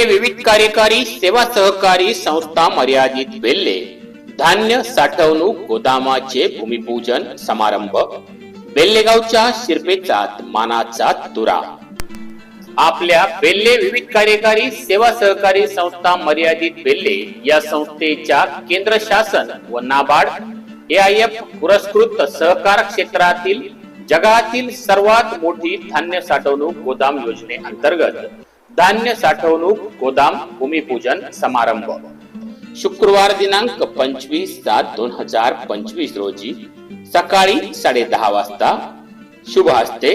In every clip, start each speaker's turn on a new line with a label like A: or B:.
A: बेल्ले विविध कार्यकारी सेवा सहकारी संस्था मर्यादित बेल्ले धान्य साठवणूक गोदामाचे भूमिपूजन समारंभ. बेल्लेगावच्या शिरपेचात मानाचा तुरा. आपल्या बेल्ले विविध कार्यकारी सेवा सहकारी संस्था मर्यादित बेल्ले या संस्थेच्या केंद्र शासन व नाबार्ड एआयएफ पुरस्कृत सहकार क्षेत्रातील जगातील सर्वात मोठी धान्य साठवणूक गोदाम योजने अंतर्गत धान्य साठवणूक गोदाम भूमिपूजन समारंभ. शुक्रवार दिनांक पंचवीस सात दोन हजार पंचवीस रोजी सकाळी साडे दहा वाजता. शुभ हस्ते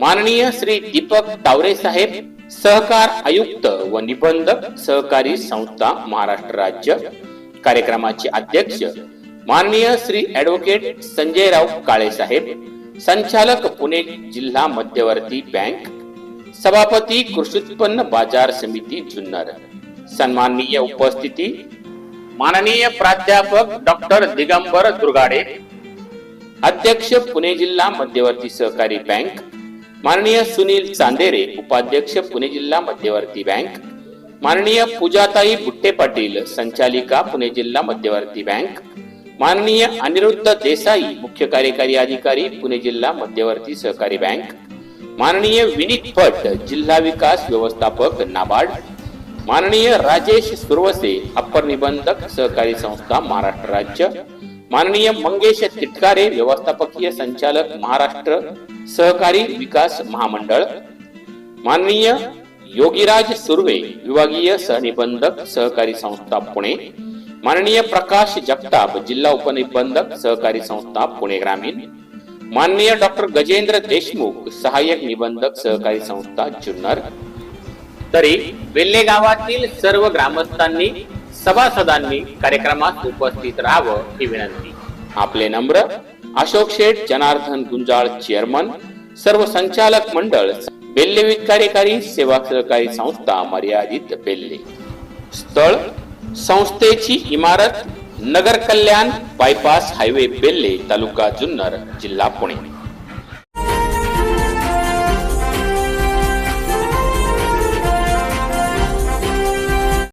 A: माननीय श्री दीपक तावरे साहेब सहकार आयुक्त व निबंधक सहकारी संस्था महाराष्ट्र राज्य कार्यक्रमाचे अध्यक्ष माननीय श्री ऍडव्होकेट संजयराव काळे साहेब संचालक पुणे जिल्हा मध्यवर्ती बँक सभापती कृषी उत्पन्न बाजार समिती जुन्नर. सन्माननीय उपस्थिती माननीय प्राध्यापक डॉक्टर दिगंबर दुर्गाडे अध्यक्ष पुणे जिल्हा मध्यवर्ती सहकारी बँक माननीय सुनील चांदेरे उपाध्यक्ष पुणे जिल्हा मध्यवर्ती बँक माननीय पूजाताई बुट्टे पाटील संचालिका पुणे जिल्हा मध्यवर्ती बँक माननीय अनिरुद्ध देसाई मुख्य कार्यकारी अधिकारी पुणे जिल्हा मध्यवर्ती सहकारी बँक माननीय विनीत भट जिल्हा विकास व्यवस्थापक नाबार्ड. माननीय राजेश सुरवसे अप्पर निबंधक सहकारी संस्था महाराष्ट्र राज्य. माननीय मंगेश तिटकारे व्यवस्थापकीय संचालक महाराष्ट्र सहकारी विकास महामंडळ. माननीय योगीराज सुर्वे विभागीय सहनिबंधक सहकारी संस्था पुणे. माननीय प्रकाश जगताप जिल्हा उपनिबंधक सहकारी संस्था पुणे ग्रामीण. माननीय डॉक्टर गजेंद्र देशमुख सहाय्यक निबंधक सहकारी संस्था जुन्नर. तरी वेल्हे गावातील सर्व ग्रामस्थांनी सभासदांनी कार्यक्रमात उपस्थित राहावं ही विनंती. आपले नम्र अशोक शेठ जनार्दन गुंजाळ चेअरमन सर्व संचालक मंडळ बेल्ले कार्यकारी सेवा सहकारी संस्था मर्यादित बेल्ले स्थळ संस्थेची इमारत नगर कल्याण बायपास हायवे बेल्ले तालुका जुन्नर जिल्हा पुणे.